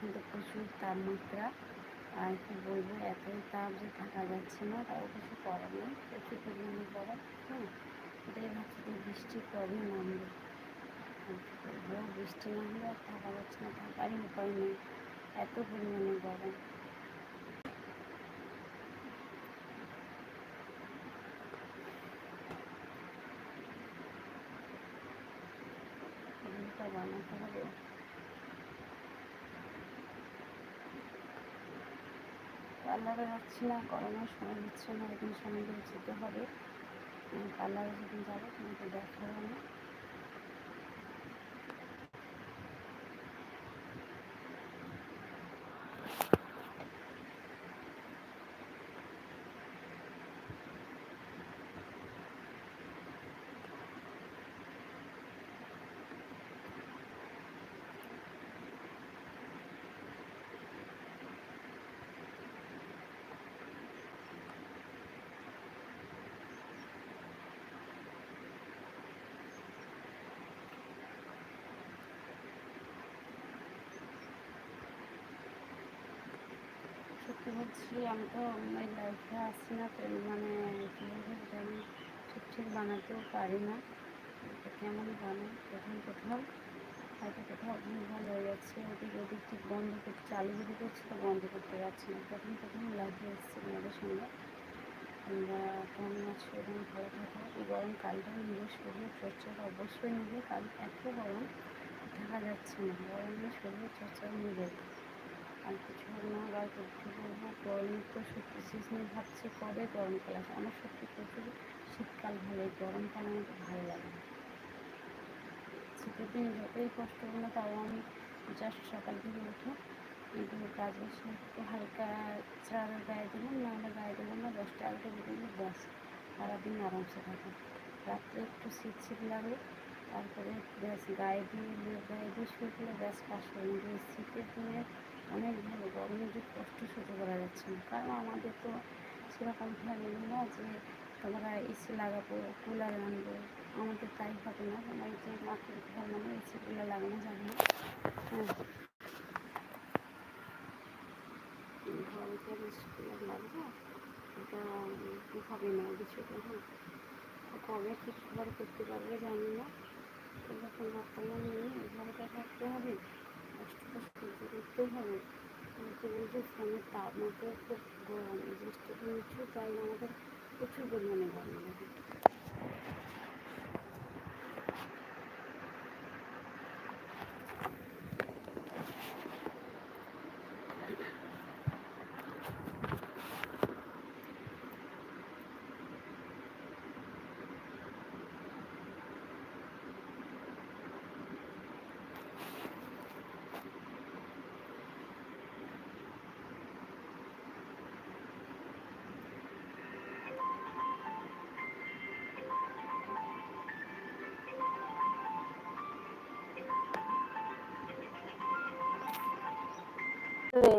কিন্তু প্রচুর তাপমাত্রা। আর কি বলব, এতই তাপ যে থাকা যাচ্ছে না, তাও কিছু করার নেই। প্রচুর পরিমাণে গরম হ্যাঁ এটাই ভাবছি যে বৃষ্টি কবে নামবে বৃষ্টি না হলে আর থাকা যাচ্ছে না, থাকারই উপায় নেই। এত পরিমাণে গরম। বানাতে হবে। পার্লারে যাচ্ছি না, গরমের সময় হচ্ছে না একদিন করে যেতে হবে। পার্লারে যেদিন যাব তোমাকে দেখাবো না। বলছি আমি তো এই লাইফে আসছি না মানে আমি ঠিক ঠিক বানাতেও পারি না। কেমন বানাই প্রথম প্রথম হয়তো কোথাও ভুলভাল হয়ে যাচ্ছে ওদিক ওদিক ঠিক বন্ধ করতে, চালু যদি করছি তো বন্ধ করতে পারছি না। প্রথম প্রথম লাইফে এসেছি তোমাদের সঙ্গে। তোমরা কেমন আছো এবং ভালো থাকো, এই গরমকালটা নিজের শরীর চর্চাটা অবশ্যই নেবে, কারণ এত গরম থাকা যাচ্ছে না। গরমে শরীর চর্চা নেবে। আর কিছু না বা কিছু বলব গরমের তো সত্যি সিজনে ভাবছি কবে গরমকাল আসে আমার সত্যি প্রচুর শীতকাল ভালো গরমকাল আমাকে ভালো লাগে। শীতের দিন যতই কষ্ট না তাও আমি জাস্ট সকাল থেকে উঠে কিন্তু কাজ একটু হালকা চার গায়ে দিলাম নাহলে গায়ে দিলাম না, দশটা এগারোটা বেজে গেলে ব্যাস, সারাদিন আরামসে থাকে রাত্রে একটু শীত শীত লাগে, তারপরে ব্যাস গায়ে দিয়ে গায়ে দিয়ে শুয়ে পড়লে ব্যাস কাজ করে শীতের দিনে অনেক ভালো গরমে যে কষ্ট সহ্য করা যাচ্ছে না। কারণ আমাদের তো সেরকম ফ্যামিলি না যে তোমরা এসি লাগাবো কুলার আনব, আমাদের তাই হবে না। আমার যে মাটির ঘর মানে এসি কুলার লাগানো যাবে না। হ্যাঁ। ঘরে এসি কুলার লাগবে, এটা হবে না কিছুটা হ্যাঁ কবে ঠিক ঘরে করতে পারবে জানি না। এরকম যখন ভাবতাম নিয়ে ঘরে থাকতে হবে। কষ্টটা সহ্য করতেই হবে। কিন্তু বলছে ফ্যানের তাপমাত্রা খুব গরম এই জিনিসটা নিচু তাই আমাদের প্রচুর পরিমাণে গরম লাগে রে।